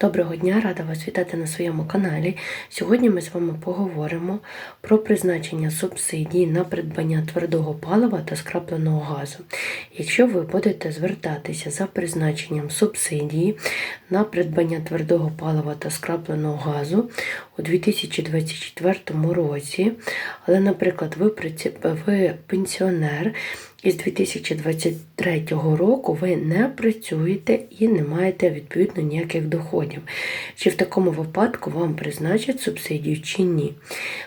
Доброго дня, рада вас вітати на своєму каналі. Сьогодні ми з вами поговоримо про призначення субсидій на придбання твердого палива та скрапленого газу. Якщо ви будете звертатися за призначенням субсидії на придбання твердого палива та скрапленого газу у 2024 році, але, наприклад, ви, ви пенсіонер. І з 2023 року ви не працюєте і не маєте відповідно ніяких доходів. Чи в такому випадку вам призначать субсидію чи ні?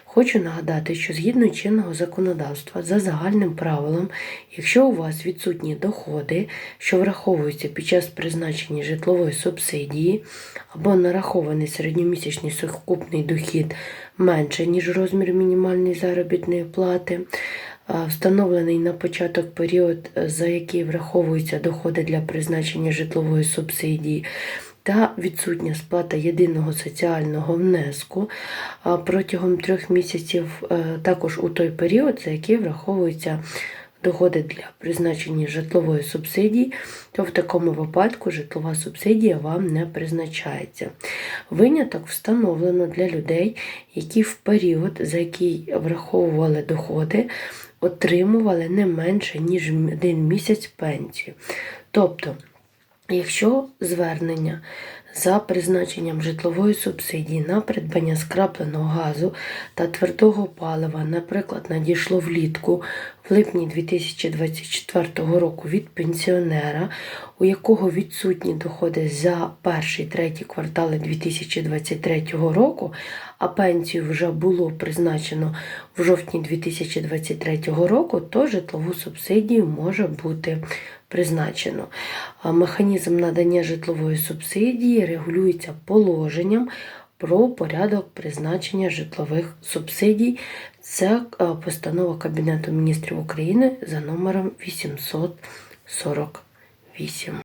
Хочу нагадати, що згідно чинного законодавства, за загальним правилом, якщо у вас відсутні доходи, що враховуються під час призначення житлової субсидії, або нарахований середньомісячний сукупний дохід менше, ніж розмір мінімальної заробітної плати, встановлений на початок період, е, за який враховуються доходи для призначення житлової субсидії, та відсутня сплата єдиного соціального внеску протягом трьох місяців, е, також у той період, за який враховуються доходи для призначення житлової субсидії, то в такому випадку житлова субсидія вам не призначається. Виняток встановлено для людей, які в період, за який враховували доходи, отримували не менше, ніж один місяць пенсію. Тобто, Якщо звернення за призначенням житлової субсидії на придбання скрапленого газу та твердого палива, наприклад, надійшло влітку в липні 2024 року від пенсіонера, у якого відсутні доходи за перший третій квартали 2023 року, а пенсію вже було призначено в жовтні 2023 року, то житлову субсидію може бути призначено. Механізм надання житлової субсидії регулюється положенням про порядок призначення житлових субсидій. Це постанова Кабінету міністрів України за номером 848.